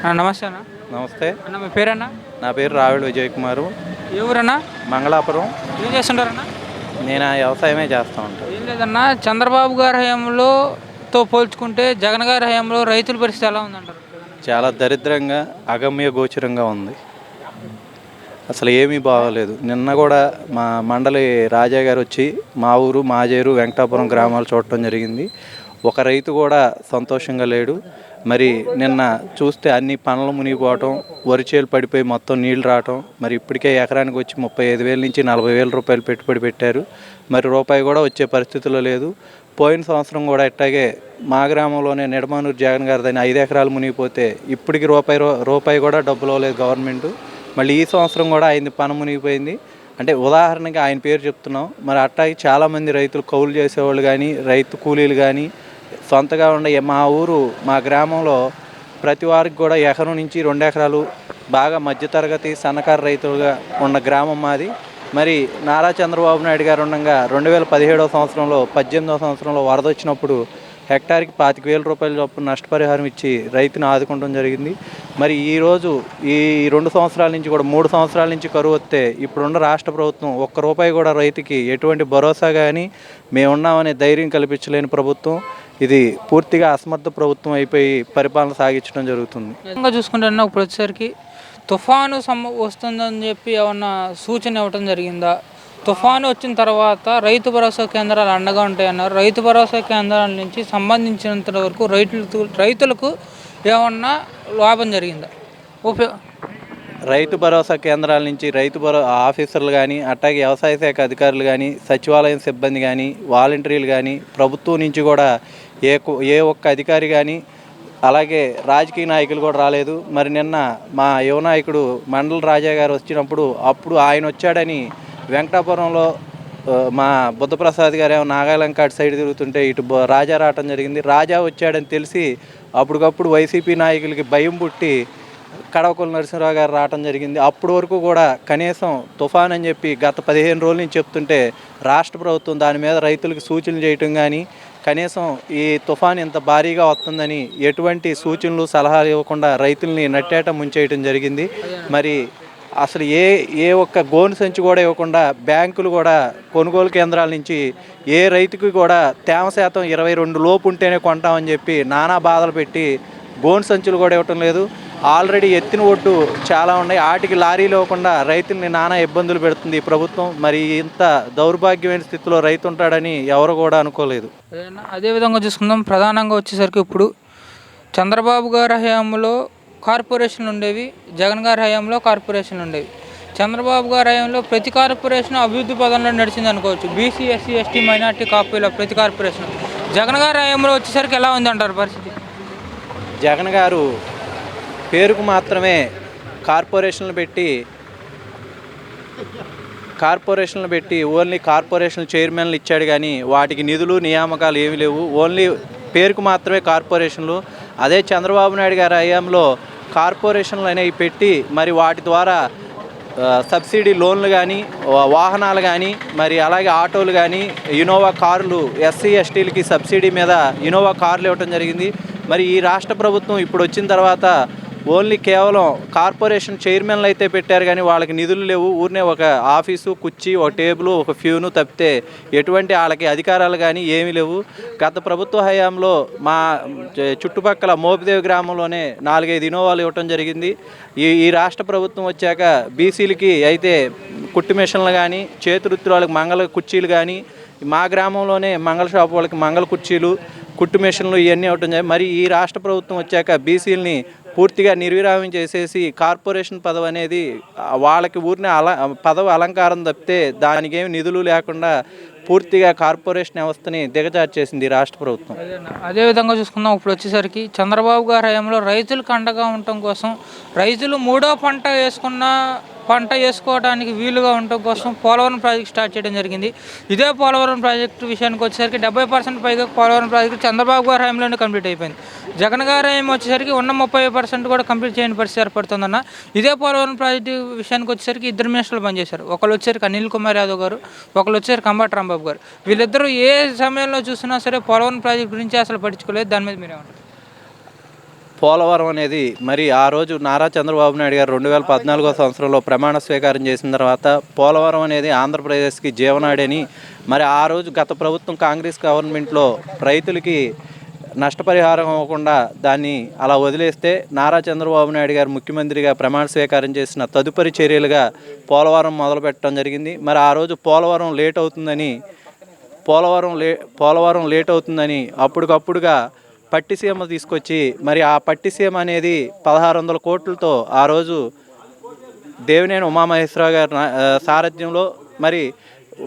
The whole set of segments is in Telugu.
అన్న నమస్తే అన్న. నమస్తే. అన్న మీ పేరన్నా? నా పేరు రావిడ విజయ్ కుమారు ఏ ఊరన్నా? మంగళాపురం. ఏం చేస్తుంటారన్నా? నేను ఆ వ్యవసాయమే చేస్తూ ఉంటాను ఏం లేదన్నా చంద్రబాబు గారి హయాంలో తో పోల్చుకుంటే జగన్ గారి హయాంలో రైతుల పరిస్థితి ఎలా ఉందంటారు? చాలా దరిద్రంగా అగమ్య గోచరంగా ఉంది. అసలు ఏమీ బాగోలేదు. నిన్న కూడా మా మండలి రాజా గారు వచ్చి మా ఊరు మాజేరు వెంకటాపురం గ్రామాలు చూడటం జరిగింది. ఒక రైతు కూడా సంతోషంగా లేడు. మరి నిన్న చూస్తే అన్ని పనులు మునిగిపోవటం వరిచేలు పడిపోయి మొత్తం నీళ్ళు రావటం మరి ఇప్పటికే ఎకరానికి వచ్చి ముప్పై ఐదు వేల నుంచి నలభై వేల రూపాయలు పెట్టుబడి పెట్టారు. మరి రూపాయి కూడా వచ్చే పరిస్థితిలో లేదు. పోయిన సంవత్సరం కూడా ఇట్టాగే మా గ్రామంలోనే నిడమానూరు జగన్ గారిదని ఐదు ఎకరాలు మునిగిపోతే ఇప్పటికి రూపాయి రూ- రూపాయి కూడా డబ్బులు ఇవ్వలేదు గవర్నమెంట్. మళ్ళీ ఈ సంవత్సరం కూడా ఆయన పని మునిగిపోయింది. అంటే ఉదాహరణకి ఆయన పేరు చెప్తున్నాం. మరి అట్టాగే చాలామంది రైతులు కౌలు చేసేవాళ్ళు కానీ రైతు కూలీలు కానీ సొంతగా ఉండే మా ఊరు మా గ్రామంలో ప్రతి వారికి కూడా ఎకరం నుంచి రెండు ఎకరాలు బాగా మధ్యతరగతి సన్నకారు రైతులుగా ఉన్న గ్రామం మాది. మరి నారా చంద్రబాబు నాయుడు గారు ఉండగా రెండు వేల పదిహేడవ సంవత్సరంలో పద్దెనిమిదవ సంవత్సరంలో వరద వచ్చినప్పుడు హెక్టార్కి పాతిక వేల రూపాయల చొప్పున నష్టపరిహారం ఇచ్చి రైతును ఆదుకోవడం జరిగింది. మరి ఈరోజు ఈ రెండు సంవత్సరాల నుంచి కూడా మూడు సంవత్సరాల నుంచి కరువు వస్తే ఇప్పుడున్న రాష్ట్ర ప్రభుత్వం ఒక్క రూపాయి కూడా రైతుకి ఎటువంటి భరోసా కానీ మేమున్నామనే ధైర్యం కల్పించలేని ప్రభుత్వం. ఇది పూర్తిగా అసమర్థ ప్రభుత్వం అయిపోయి పరిపాలన సాగించడం జరుగుతుంది. ఇప్పుడు వచ్చేసరికి తుఫాను సమ వస్తుందని చెప్పి ఏమన్నా సూచన ఇవ్వటం జరిగిందా? తుఫాను వచ్చిన తర్వాత రైతు భరోసా కేంద్రాలు అండగా ఉంటాయన్నారు. రైతు భరోసా కేంద్రాల నుంచి సంబంధించినంత వరకు రైతులకు రైతులకు ఏమన్నా లాభం జరిగిందా? ఉపయోగ రైతు భరోసా కేంద్రాల నుంచి రైతు భరో ఆఫీసర్లు కానీ అట్లాగే వ్యవసాయ శాఖ అధికారులు కానీ సచివాలయం సిబ్బంది కానీ వాలంటీర్లు కానీ ప్రభుత్వం నుంచి కూడా ఏ కు- ఏ ఒక్క అధికారి కానీ అలాగే రాజకీయ నాయకులు కూడా రాలేదు. మరి నిన్న మా యువ నాయకుడు మండల రాజా గారు వచ్చినప్పుడు అప్పుడు ఆయన వచ్చాడని వెంకటాపురంలో మా బుద్ధప్రసాద్ గారు ఏమో నాగాలం కాటి సైడ్ తిరుగుతుంటే ఇటు రాజా రావటం జరిగింది. రాజా వచ్చాడని తెలిసి అప్పటికప్పుడు వైసీపీ నాయకులకి భయం పుట్టి కడవకుల నరసింహరావు గారు రావటం జరిగింది. అప్పటి వరకు కూడా కనీసం తుఫాన్ అని చెప్పి గత పదిహేను రోజుల నుంచి చెప్తుంటే రాష్ట్ర ప్రభుత్వం దాని మీద రైతులకు సూచనలు చేయటం కానీ కనీసం ఈ తుఫాన్ ఇంత భారీగా వస్తుందని ఎటువంటి సూచనలు సలహాలు ఇవ్వకుండా రైతుల్ని నట్టేట ముంచేయటం జరిగింది. మరి అసలు ఏ ఏ ఒక్క గోను సంచి కూడా ఇవ్వకుండా బ్యాంకులు కూడా కొనుగోలు కేంద్రాల నుంచి ఏ రైతుకి కూడా తేమ శాతం ఇరవై రెండు లోపు ఉంటేనే కొంటామని చెప్పి నానా బాధలు పెట్టి గోను సంచులు కూడా ఇవ్వటం లేదు. ఆల్రెడీ ఎత్తిన ఒడ్డు చాలా ఉన్నాయి. వాటికి లారీలు ఇవ్వకుండా రైతుల్ని నానా ఇబ్బందులు పెడుతుంది ఈ ప్రభుత్వం. మరి ఇంత దౌర్భాగ్యమైన స్థితిలో రైతు ఉంటాడని ఎవరు కూడా అనుకోలేదు. అదేనా? అదే విధంగా చూసుకుందాం. ప్రధానంగా వచ్చేసరికి ఇప్పుడు చంద్రబాబు గారి హయాంలో కార్పొరేషన్లు ఉండేవి. జగన్ గారి హయాంలో కార్పొరేషన్లు ఉండేవి. చంద్రబాబు గారి హయాంలో ప్రతి కార్పొరేషన్ అభివృద్ధి పదంలో నడిచింది అనుకోవచ్చు. బీసీ ఎస్సీ ఎస్టీ మైనార్టీ కాపీల ప్రతి కార్పొరేషన్. జగన్ గారి హయాంలో వచ్చేసరికి ఎలా ఉంది అంటారు పరిస్థితి? జగన్ గారు పేరుకు మాత్రమే కార్పొరేషన్లు పెట్టి కార్పొరేషన్లు పెట్టి ఓన్లీ కార్పొరేషన్ చైర్మన్లు ఇచ్చాడు కానీ వాటికి నిధులు నియామకాలు ఏమీ లేవు. ఓన్లీ పేరుకు మాత్రమే కార్పొరేషన్లు. అదే చంద్రబాబు నాయుడు గారి హయాంలో కార్పొరేషన్లు అనేవి పెట్టి మరి వాటి ద్వారా సబ్సిడీ లోన్లు కానీ వాహనాలు కానీ మరి అలాగే ఆటోలు కానీ ఇనోవా కార్లు ఎస్సీ ఎస్టీలకి సబ్సిడీ మీద ఇనోవా కార్లు ఇవ్వటం జరిగింది. మరి ఈ రాష్ట్ర ప్రభుత్వం ఇప్పుడు వచ్చిన తర్వాత ఓన్లీ కేవలం కార్పొరేషన్ చైర్మన్లు అయితే పెట్టారు కానీ వాళ్ళకి నిధులు లేవు. ఊరినే ఒక ఆఫీసు కుర్చీ ఒక టేబుల్ ఒక ఫ్యూను తప్పితే ఎటువంటి వాళ్ళకి అధికారాలు కానీ ఏమీ లేవు. గత ప్రభుత్వ హయాంలో మా చుట్టుపక్కల మోపిదేవి గ్రామంలోనే నాలుగైదు ఇనోవాలు ఇవ్వటం జరిగింది. ఈ ఈ రాష్ట్ర ప్రభుత్వం వచ్చాక బీసీలకి అయితే కుట్టు మిషన్లు కానీ చేతివృత్తుల వాళ్ళకి మంగళ కుర్చీలు కానీ మా గ్రామంలోనే మంగళ షాప్ వాళ్ళకి మంగళ కుర్చీలు కుట్టు మిషన్లు ఇవన్నీ ఇవ్వటం జరిగింది. మరి ఈ రాష్ట్ర ప్రభుత్వం వచ్చాక బీసీలని పూర్తిగా నిర్విరామం చేసేసి కార్పొరేషన్ పదవి అనేది వాళ్ళకి ఊరిని అల పదవి అలంకారం తప్పితే దానికి ఏమి నిధులు లేకుండా పూర్తిగా కార్పొరేషన్ వ్యవస్థని దిగజార్చేసింది ఈ రాష్ట్ర ప్రభుత్వం. అదేవిధంగా అదే విధంగా చూసుకుందాం ఇప్పుడు వచ్చేసరికి చంద్రబాబు గారి హయాంలో రైతులకు అండగా ఉండటం కోసం రైతులు మూడో పంట వేసుకున్న పంట వేసుకోవడానికి వీలుగా ఉండటం కోసం పోలవరం ప్రాజెక్ట్ స్టార్ట్ చేయడం జరిగింది. ఇదే పోలవరం ప్రాజెక్టు విషయానికి వచ్చేసరికి డెబ్బై పర్సెంట్ పైగా పోలవరం ప్రాజెక్టు చంద్రబాబు గారి హయాంలోనే కంప్లీట్ అయిపోయింది. జగన్ గారి హయాం వచ్చేసరికి ఉన్న ముప్పై పర్సెంట్ కూడా కంప్లీట్ చేయని పరిస్థితి ఏర్పడుతుందన్న. ఇదే పోలవరం ప్రాజెక్టు విషయానికి వచ్చేసరికి ఇద్దరు మినిస్టర్లు పనిచేశారు. ఒకళ్ళు వచ్చేసరికి అనిల్ కుమార్ యాదవ్ గారు ఒకళ్ళు వచ్చేసరికి అంబటి రాంబాబు గారు. వీళ్ళిద్దరూ ఏ సమయంలో చూసినా సరే పోలవరం ప్రాజెక్ట్ గురించి అసలు పట్టించుకోలేదు. దాని మీద మీరేమంటారు? పోలవరం అనేది మరి ఆ రోజు నారా చంద్రబాబు నాయుడు గారు రెండు వేల పద్నాలుగో సంవత్సరంలో ప్రమాణ స్వీకారం చేసిన తర్వాత పోలవరం అనేది ఆంధ్రప్రదేశ్కి జీవనాడని మరి ఆ రోజు గత ప్రభుత్వం కాంగ్రెస్ గవర్నమెంట్లో రైతులకి నష్టపరిహారం అవ్వకుండా దాన్ని అలా వదిలేస్తే నారా చంద్రబాబు నాయుడు గారు ముఖ్యమంత్రిగా ప్రమాణ స్వీకారం చేసిన తదుపరి చర్యలుగా పోలవరం మొదలుపెట్టడం జరిగింది. మరి ఆ రోజు పోలవరం లేట్ అవుతుందని పోలవరం లే పోలవరం లేట్ అవుతుందని అప్పటికప్పుడుగా పట్టిసీమ తీసుకొచ్చి మరి ఆ పట్టిసీమ అనేది పదహారు వందల కోట్లతో ఆ రోజు దేవినేని ఉమామహేశ్వరరావు గారి నా- సారథ్యంలో మరి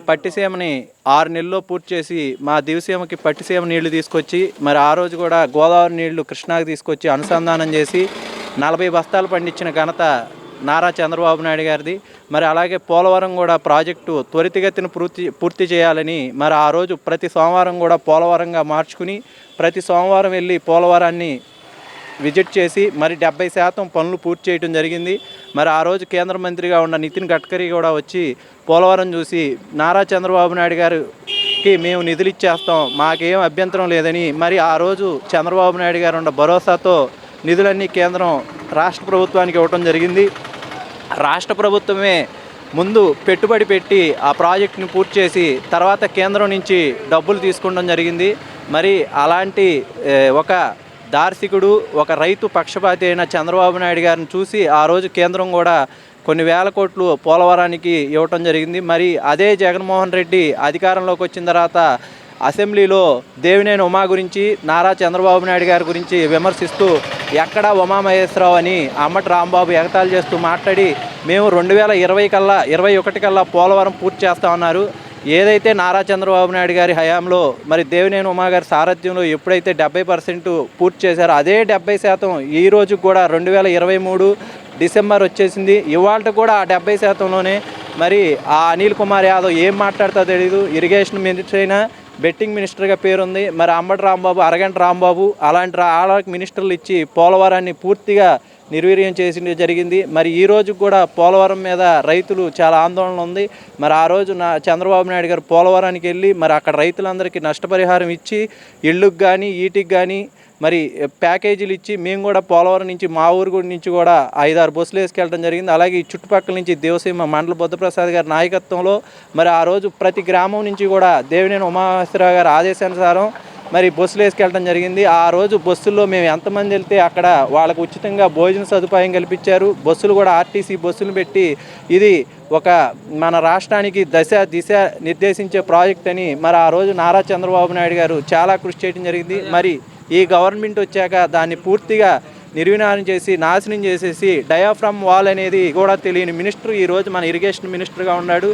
పట్టిసీమని ఆరు నెలల్లో పూర్తి చేసి మా దివసీమకి పట్టిసీమ నీళ్ళు తీసుకొచ్చి మరి ఆ రోజు కూడా గోదావరి నీళ్ళు కృష్ణాకి తీసుకొచ్చి అనుసంధానం చేసి నలభై బస్తాలు పండించిన ఘనత నారా చంద్రబాబు నాయుడు గారిది. మరి అలాగే పోలవరం కూడా ప్రాజెక్టు త్వరితగతిన పూర్తి పూర్తి చేయాలని మరి ఆ రోజు ప్రతి సోమవారం కూడా పోలవరంగా మార్చుకుని ప్రతి సోమవారం వెళ్ళి పోలవరాన్ని విజిట్ చేసి మరి డెబ్బై శాతం పనులు పూర్తి చేయడం జరిగింది. మరి ఆ రోజు కేంద్ర మంత్రిగా ఉన్న నితిన్ గడ్కరీ కూడా వచ్చి పోలవరం చూసి నారా చంద్రబాబు నాయుడు గారికి మేము నిధులు ఇచ్చేస్తాం మాకేం అభ్యంతరం లేదని. మరి ఆ రోజు చంద్రబాబు నాయుడు గారు ఉన్న భరోసాతో నిధులన్నీ కేంద్రం రాష్ట్ర ప్రభుత్వానికి ఇవ్వటం జరిగింది. రాష్ట్ర ప్రభుత్వమే ముందు పెట్టుబడి పెట్టి ఆ ప్రాజెక్ట్ని పూర్తి చేసి తర్వాత కేంద్రం నుంచి డబ్బులు తీసుకోవడం జరిగింది. మరి అలాంటి ఒక దార్శికుడు ఒక రైతు పక్షపాతి అయిన చంద్రబాబు నాయుడు గారిని చూసి ఆ రోజు కేంద్రం కూడా కొన్ని వేల కోట్లు పోలవరానికి ఇవ్వటం జరిగింది. మరి అదే జగన్మోహన్ రెడ్డి అధికారంలోకి వచ్చిన తర్వాత అసెంబ్లీలో దేవినేని ఉమా గురించి నారా చంద్రబాబు నాయుడు గారి గురించి విమర్శిస్తూ ఎక్కడ ఉమామహేశ్వరరావు అని అమ్మటి రాంబాబు ఎగతాలు చేస్తూ మాట్లాడి మేము రెండు వేల ఇరవై కల్లా ఇరవై ఒకటి కల్లా పోలవరం పూర్తి చేస్తామన్నారు ఏదైతే నారా చంద్రబాబు నాయుడు గారి హయాంలో మరి దేవినేని ఉమా గారి సారథ్యంలో ఎప్పుడైతే డెబ్బై పర్సెంట్ పూర్తి చేశారో అదే డెబ్బై శాతం ఈ రోజు కూడా రెండు వేల ఇరవై మూడు డిసెంబర్ వచ్చేసింది. ఇవాళ కూడా ఆ డెబ్బై శాతంలోనే మరి ఆ అనిల్ కుమార్ యాదవ్ ఏం మాట్లాడతా తెలియదు ఇరిగేషన్ మినిస్టర్ అయినా బెట్టింగ్ మినిస్టర్గా పేరుంది. మరి అంబటి రాంబాబు అరగంట రాంబాబు అలాంటి రా- వాళ్ళకి మినిస్టర్లు ఇచ్చి పోలవరాన్ని పూర్తిగా నిర్వీర్యం చేసి జరిగింది. మరి ఈ రోజు కూడా పోలవరం మీద రైతులు చాలా ఆందోళన ఉంది. మరి ఆ రోజు నా చంద్రబాబు నాయుడు గారు పోలవరానికి వెళ్ళి మరి అక్కడ రైతులందరికీ నష్టపరిహారం ఇచ్చి ఇళ్ళకు కానీ ఈటికి కానీ మరి ప్యాకేజీలు ఇచ్చి మేము కూడా పోలవరం నుంచి మా ఊరు నుంచి కూడా ఐదారు బస్సులు వేసుకెళ్ళడం జరిగింది. అలాగే ఈ చుట్టుపక్కల నుంచి దేవసీమ మండల బుద్ధప్రసాద్ గారి నాయకత్వంలో మరి ఆ రోజు ప్రతి గ్రామం నుంచి కూడా దేవినేని ఉమామహేశ్వరరావు గారి ఆదేశానుసారం మరి బస్సులు వేసుకెళ్ళడం జరిగింది. ఆ రోజు బస్సుల్లో మేము ఎంతమంది వెళ్తే అక్కడ వాళ్ళకు ఉచితంగా భోజన సదుపాయం కల్పించారు. బస్సులు కూడా ఆర్టీసీ బస్సులు పెట్టి ఇది ఒక మన రాష్ట్రానికి దశ దిశ నిర్దేశించే ప్రాజెక్ట్ అని మరి ఆ రోజు నారా చంద్రబాబు నాయుడు గారు చాలా కృషి చేయడం జరిగింది. మరి ఈ గవర్నమెంట్ వచ్చాక దాన్ని పూర్తిగా నిర్వినాశనం చేసి నాశనం చేసేసి డయాఫ్రమ్ వాల్ అనేది కూడా తెలియని మినిస్టర్ ఈ రోజు మన ఇరిగేషన్ మినిస్టర్గా ఉన్నాడు.